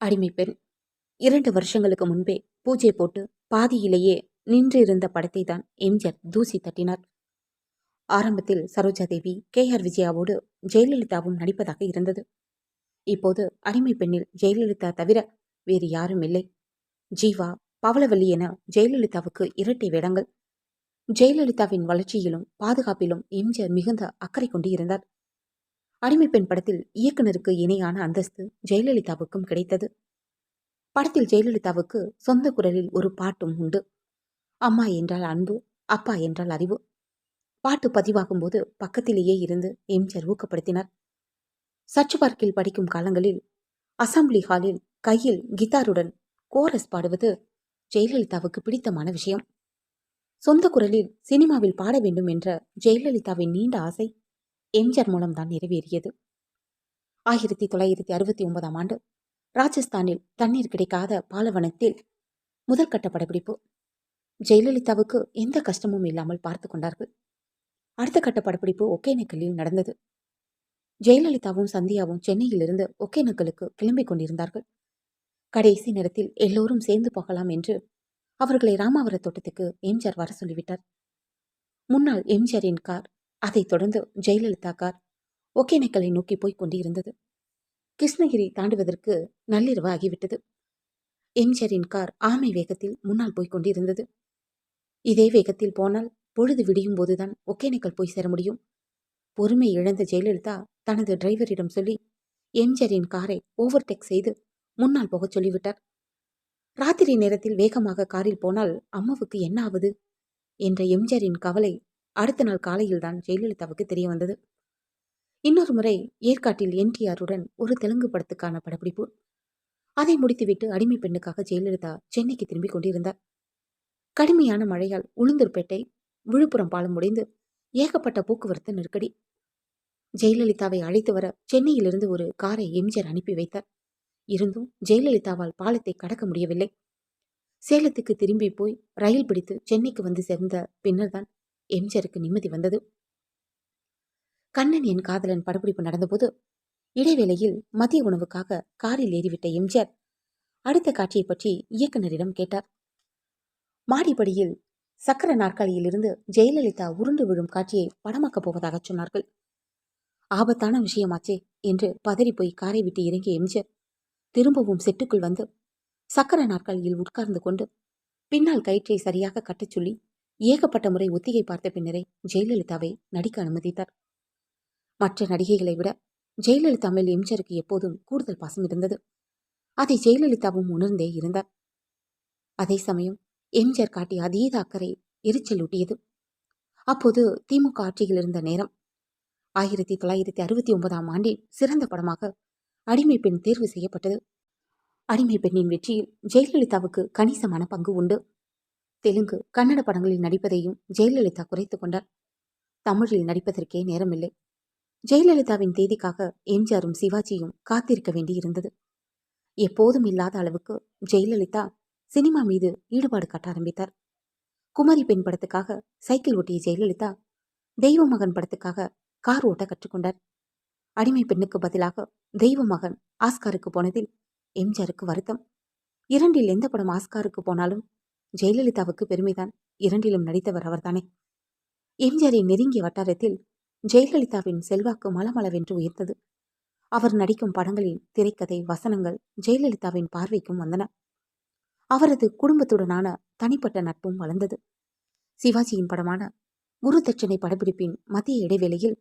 அடிமை பெண் இரண்டு வருஷங்களுக்கு முன்பே பூஜை போட்டு பாதியிலேயே நின்றிருந்த படத்தை தான் எம்ஜிஆர் தூசி தட்டினார். ஆரம்பத்தில் சரோஜா தேவி கே ஆர் விஜயாவோடு ஜெயலலிதாவும் நடிப்பதாக இருந்தது. இப்போது அடிமை பெண்ணில் ஜெயலலிதா தவிர வேறு யாரும் இல்லை. ஜீவா பவளவல்லி என ஜெயலலிதாவுக்கு இரட்டை வேடங்கள். ஜெயலலிதாவின் வளர்ச்சியிலும் பாதுகாப்பிலும் எம்ஜிஆர் மிகுந்த அக்கறை கொண்டு இருந்தார் அடிமை பெண் படத்தில் இயக்குனருக்கு இணையான அந்தஸ்து ஜெயலலிதாவுக்கும் கிடைத்தது. படத்தில் ஜெயலலிதாவுக்கு சொந்த குரலில் ஒரு பாட்டும் உண்டு. அம்மா என்றால் அன்பு அப்பா என்றால் அறிவு. பாட்டு பதிவாகும் போது பக்கத்திலேயே இருந்து எம்ஜிஆர் ஊக்கப்படுத்தினார். சர்ச் பார்க்கில் படிக்கும் காலங்களில் அசம்பிளி ஹாலில் கையில் கிட்டாருடன் கோரஸ் பாடுவது ஜெயலலிதாவுக்கு பிடித்தமான விஷயம். சொந்த குரலில் சினிமாவில் பாட வேண்டும் என்ற ஜெயலலிதாவின் நீண்ட ஆசை எம்ஜிஆர் மூலம்தான் நிறைவேறியது. ஆயிரத்தி தொள்ளாயிரத்தி அறுபத்தி ஒன்பதாம் ஆண்டு ராஜஸ்தானில் தண்ணீர் கிடைக்காத பாலவனத்தில் முதல் கட்ட படப்பிடிப்பு. ஜெயலலிதாவுக்கு எந்த கஷ்டமும் இல்லாமல் பார்த்து கொண்டார்கள். அடுத்த கட்ட படப்பிடிப்பு ஒகேனக்கல்லில் நடந்தது. ஜெயலலிதாவும் சந்தியாவும் சென்னையிலிருந்து ஒகேனக்கலுக்கு கிளம்பிக் கொண்டிருந்தார்கள். கடைசி நேரத்தில் எல்லோரும் சேர்ந்து போகலாம் என்று அவர்களை ராமாவர தோட்டத்துக்கு எம்ஜிஆர் வர சொல்லிவிட்டார். முன்னாள் எம்ஜிஆரின் கார் அதைத் தொடர்ந்து ஜெயலலிதா கார் ஒகேனக்கலை நோக்கி போய்க் கொண்டிருந்தது. கிருஷ்ணகிரி தாண்டுவதற்கு நள்ளிரவு ஆகிவிட்டது எம்ஜிஆரின் கார் ஆமை வேகத்தில் முன்னால் போய்க் கொண்டிருந்தது. இதே வேகத்தில் போனால் பொழுது விடியும் போதுதான் ஒகேனக்கல் போய் சேர முடியும். பொறுமை இழந்த ஜெயலலிதா தனது டிரைவரிடம் சொல்லி எம்ஜிஆரின் காரை ஓவர்டேக் செய்து முன்னால் போகச் சொல்லிவிட்டார். ராத்திரி நேரத்தில் வேகமாக காரில் போனால் அம்மாவுக்கு என்ன ஆவது? என்ற எம்ஜிஆரின் கவலை அடுத்த நாள் காலையில்தான் ஜெயலலிதாவுக்கு தெரிய வந்தது. இன்னொரு முறை ஏற்காட்டில் என்டிஆருடன் ஒரு தெலுங்கு படத்துக்கான படப்பிடிப்பு. அதை முடித்துவிட்டு அடிமை பெண்ணுக்காக ஜெயலலிதா சென்னைக்கு திரும்பிக் கொண்டிருந்தார். கடுமையான மழையால் உளுந்தூர்பேட்டை விழுப்புரம் பாலம் முடிந்து ஏகப்பட்ட போக்குவரத்து நெருக்கடி. ஜெயலலிதாவை அழைத்து வர சென்னையிலிருந்து ஒரு காரை எம்ஜிஆர் அனுப்பி வைத்தார். இருந்தும் ஜெயலலிதாவால் பாலத்தை கடக்க முடியவில்லை. சேலத்துக்கு திரும்பி போய் ரயில் பிடித்து சென்னைக்கு வந்து சேர்ந்த பின்னர்தான் எம்ஜிஆருக்கு நிம்மதி வந்தது. கண்ணன் என் காதலன் படப்பிடிப்பு நடந்தபோது இடைவேளையில் மதிய உணவுக்காக காரில் ஏறிவிட்ட எம்ஜிஆர் அடுத்த காட்சியை பற்றி இயக்குனரிடம் கேட்டார். மாடிப்படியில் சக்கர நாற்காலியிலிருந்து ஜெயலலிதா உருண்டு விழும் காட்சியை படமாக்கப் போவதாக சொன்னார்கள். ஆபத்தான விஷயமாச்சே என்று பதறி போய் காரை விட்டு இறங்கிய எம்ஜிஆர் திரும்பவும் செட்டுக்குள் வந்து சக்கர நாற்காலியில் உட்கார்ந்து கொண்டு பின்னால் கயிற்றை சரியாக கட்டச் சொல்லி ஏகப்பட்ட முறை ஒத்திகை பார்த்த பின்னரே ஜெயலலிதாவை நடிக்க அனுமதித்தார். மற்ற நடிகைகளை விட ஜெயலலிதா மேல் எம்ஜிஆருக்கு எப்போதும் கூடுதல் பாசம் இருந்தது. அதை ஜெயலலிதாவும் உணர்ந்தே இருந்தார். அதே சமயம் எம்ஜிஆர் காட்டிய அதீத அக்கறை எரிச்சல் ஊட்டியது. அப்போது திமுக ஆட்சியில் இருந்த நேரம் ஆயிரத்தி தொள்ளாயிரத்தி அறுபத்தி ஒன்பதாம் ஆண்டில் சிறந்த படமாக அடிமை பெண் தேர்வு செய்யப்பட்டது. அடிமை பெண்ணின் வெற்றியில் ஜெயலலிதாவுக்கு கணிசமான பங்கு உண்டு. தெலுங்கு கன்னட படங்களில் நடிப்பதையும் ஜெயலலிதா குறைத்து கொண்டார். தமிழில் நடிப்பதற்கே நேரமில்லை. ஜெயலலிதாவின் தேதிக்காக எம்ஜிஆரும் சிவாஜியும் காத்திருக்க வேண்டியிருந்தது. எப்போதும் இல்லாத அளவுக்கு ஜெயலலிதா சினிமா மீது ஈடுபாடு காட்ட ஆரம்பித்தார். குமரி பெண் படத்துக்காக சைக்கிள் ஓட்டிய ஜெயலலிதா தெய்வ மகன் படத்துக்காக கார் ஓட்ட கற்றுக்கொண்டார் அடிமை பெண்ணுக்கு பதிலாக தெய்வ மகன் ஆஸ்காருக்கு போனதில் எம்ஜிஆருக்கு வருத்தம். இரண்டில் எந்த படம் ஆஸ்காருக்கு போனாலும் ஜெயலலிதாவுக்கு பெருமைதான். இரண்டிலும் நடித்தவர் அவர்தானே. எம்ஜிஆரின் நெருங்கிய வட்டாரத்தில் ஜெயலலிதாவின் செல்வாக்கு மலமளவென்று உயர்ந்தது. அவர் நடிக்கும் படங்களின் திரைக்கதை வசனங்கள் ஜெயலலிதாவின் பார்வைக்கும் வந்தன. அவரது குடும்பத்துடனான தனிப்பட்ட நட்பும் வளர்ந்தது. சிவாஜியின் படமான குருதட்சணை படப்பிடிப்பின் மத்திய இடைவேளையில்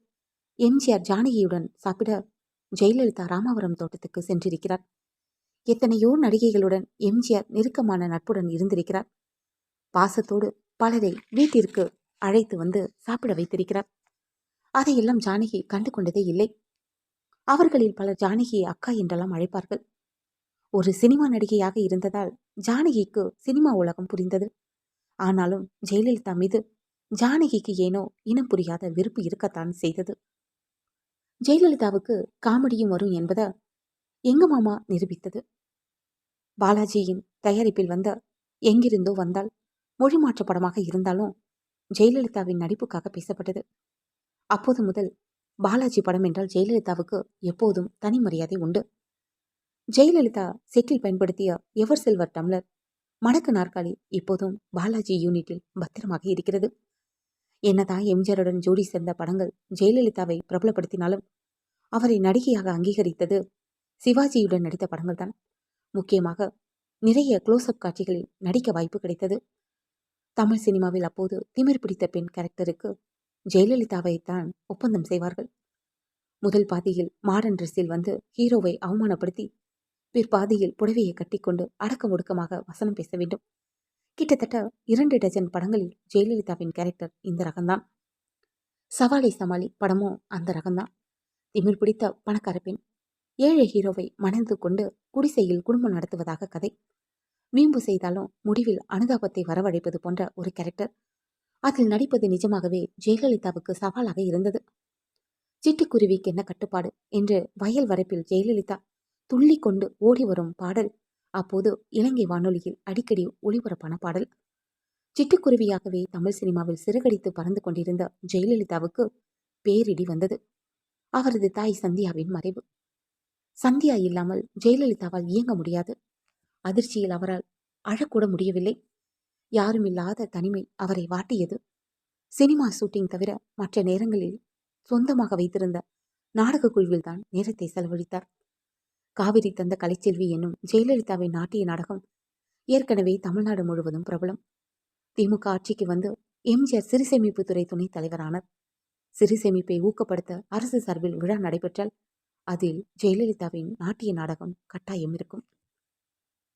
எம்ஜிஆர் ஜானகியுடன் சாப்பிட ஜெயலலிதா ராமாவரம் தோட்டத்துக்கு சென்றிருக்கிறார். எத்தனையோ நடிகைகளுடன் எம்ஜிஆர் நெருக்கமான நட்புடன் இருந்திருக்கிறார். பாசத்தோடு பலரை வீட்டிற்கு அழைத்து வந்து சாப்பிட வைத்திருக்கிறார். அதையெல்லாம் ஜானகி கண்டு கொண்டதே இல்லை. அவர்களில் பலர் ஜானகியை அக்கா என்றெல்லாம் அழைப்பார்கள். ஒரு சினிமா நடிகையாக இருந்ததால் ஜானகிக்கு சினிமா உலகம் புரிந்தது. ஆனாலும் ஜெயலலிதா மீது ஜானகிக்கு ஏனோ இனம் புரியாத வெறுப்பு இருக்கத்தான் செய்தது. ஜெயலலிதாவுக்கு காமெடியும் வரும் என்பதை எங்க மாமா நிரூபித்தது. பாலாஜியின் தயாரிப்பில் வந்த எங்கிருந்தோ வந்தால் மொழிமாற்ற படமாக இருந்தாலும் ஜெயலலிதாவின் நடிப்புக்காக பேசப்பட்டது. அப்போது முதல் பாலாஜி படம் என்றால் ஜெயலலிதாவுக்கு எப்போதும் தனி மரியாதை உண்டு. ஜெயலலிதா செட்டில் பயன்படுத்திய எவர் சில்வர் டம்ளர் மடக்கு நாற்காலி இப்போதும் பாலாஜி யூனிட்டில் பத்திரமாக இருக்கிறது. என்னதான் எம்ஜிஆருடன் ஜோடி சேர்ந்த படங்கள் ஜெயலலிதாவை பிரபலப்படுத்தினாலும் அவரை நடிகையாக அங்கீகரித்தது சிவாஜியுடன் நடித்த படங்கள் தான் முக்கியமாக நிறைய க்ளோஸ்அப் காட்சிகளில் நடிக்க வாய்ப்பு கிடைத்தது. தமிழ் சினிமாவில் அப்போது திமிர் பிடித்த பெண் கேரக்டருக்கு ஜெயலலிதாவை தான் ஒப்பந்தம் செய்வார்கள். முதல் பாதியில் மாடர்ன் ட்ரெஸ்ஸில் வந்து ஹீரோவை அவமானப்படுத்தி பிற்பாதியில் புடவையை கட்டிக்கொண்டு அடக்க ஒடுக்கமாக வசனம் பேச வேண்டும். கிட்டத்தட்ட இரண்டு டஜன் படங்களில் ஜெயலலிதாவின் கேரக்டர் இந்த ரகம்தான். சவாலை சமாளி படமும் அந்த ரகம்தான். திமிர் பிடித்த பணக்கார பெண் ஏழை ஹீரோவை மணந்து கொண்டு குடிசையில் குடும்பம் நடத்துவதாக கதை. வீம்பு செய்தாலும் முடிவில் அனுதாபத்தை வரவழைப்பது போன்ற ஒரு கேரக்டர் அதில் நடிப்பது நிஜமாகவே ஜெயலலிதாவுக்கு சவாலாக இருந்தது. சிட்டுக்குருவிக்கு என்ன கட்டுப்பாடு என்று வயல் வரப்பில் ஜெயலலிதா துள்ளி கொண்டு ஓடி வரும் பாடல். அப்போது இலங்கை வானொலியில் அடிக்கடி ஒளிபரப்பான பாடல். சிட்டுக்குருவியாகவே தமிழ் சினிமாவில் சிறுகடித்து பறந்து கொண்டிருந்த ஜெயலலிதாவுக்கு பேரிடி வந்தது. அவரது தாய் சந்தியாவின் மறைவு. சந்தியா இல்லாமல் ஜெயலலிதாவால் இயங்க முடியாது. அதிர்ச்சியில் அவரால் அழக்கூட முடியவில்லை. யாரும் இல்லாத தனிமை அவரை வாட்டியது. சினிமா ஷூட்டிங் தவிர மற்ற நேரங்களில் சொந்தமாக வைத்திருந்த நாடக குழுவில்தான் நேரத்தை செலவழித்தார். காவிரி தந்த கலைச்செல்வி என்னும் ஜெயலலிதாவின் நாட்டிய நாடகம் ஏற்கனவே தமிழ்நாடு முழுவதும் பிரபலம். திமுக ஆட்சிக்கு வந்து எம்ஜிஆர் சிறுசேமிப்புத்துறை துணைத் தலைவரானார். சிறுசேமிப்பை ஊக்கப்படுத்த அரசு சார்பில் விழா நடைபெற்றால் அதில் ஜெயலலிதாவின் நாட்டிய நாடகம் கட்டாயம் இருக்கும்.